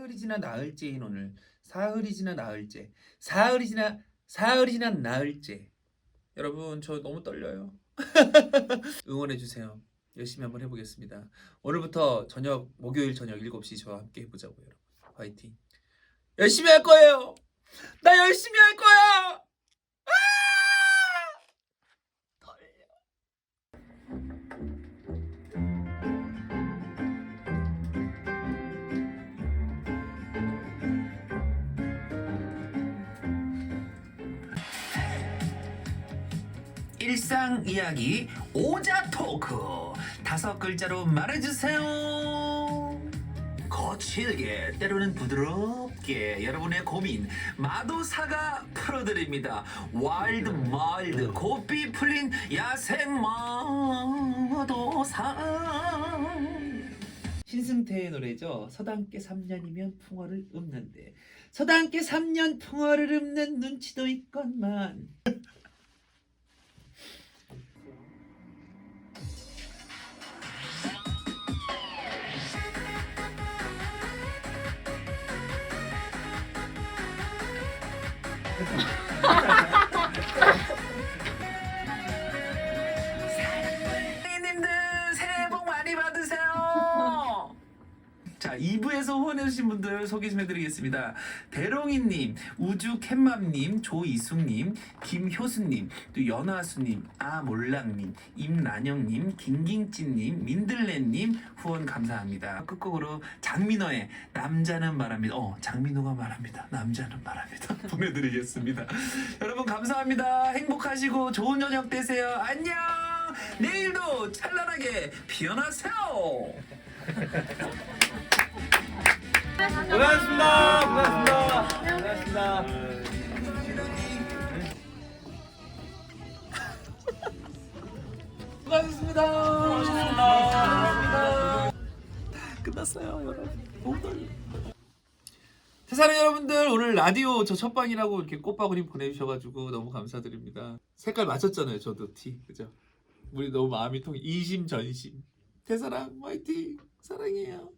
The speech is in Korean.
사흘이 지나 나흘째인 오늘. 사흘이 지나 나흘째. 사흘이 지나 사흘이 지나 나흘째. 여러분 저 너무 떨려요. 응원해 주세요. 열심히 한번 해보겠습니다. 오늘부터 저녁 목요일 저녁 7시 저와 함께 해보자고요 여러분. 화이팅. 열심히 할 거예요. 나 열심히 일상 이야기 오자 토크 다섯 글자로 말해주세요. 거칠게 때로는 부드럽게 여러분의 고민 마도사가 풀어드립니다. 와일드 마일드 고삐 풀린 야생 마도사 신승태의 노래죠. 서당께 3년이면 풍어를 읊는데 서당께 3년 풍어를 읊는 눈치도 있건만 Ha ha ha! 자, 2부에서 후원해주신 분들 소개 좀 해드리겠습니다. 대롱이님, 우주캣맘님, 조이숙님, 김효수님, 또 연화수님, 아몰랑님, 임난영님, 김김찐님, 민들레님 후원 감사합니다. 끝곡으로 장민호의 남자는 말합니다. 어, 장민호가 말합니다. 남자는 말합니다. 보내드리겠습니다. 여러분 감사합니다. 행복하시고 좋은 저녁 되세요. 안녕. 내일도 찬란하게 피어나세요. 고생하셨습니다. 고생하셨습니다. 고생하셨습니다. 수고하셨습니다. 고생하셨습니다. 끝났어요, 여러분. 너무 떨려. 세사랑 여러분들 오늘 라디오 저 첫방이라고 이렇게 꽃바구니 보내주셔가지고 너무 감사드립니다. 색깔 맞췄잖아요, 저도 티 그죠? 우리 너무 마음이 통해 이심전심. 태사랑 화이팅 사랑해요.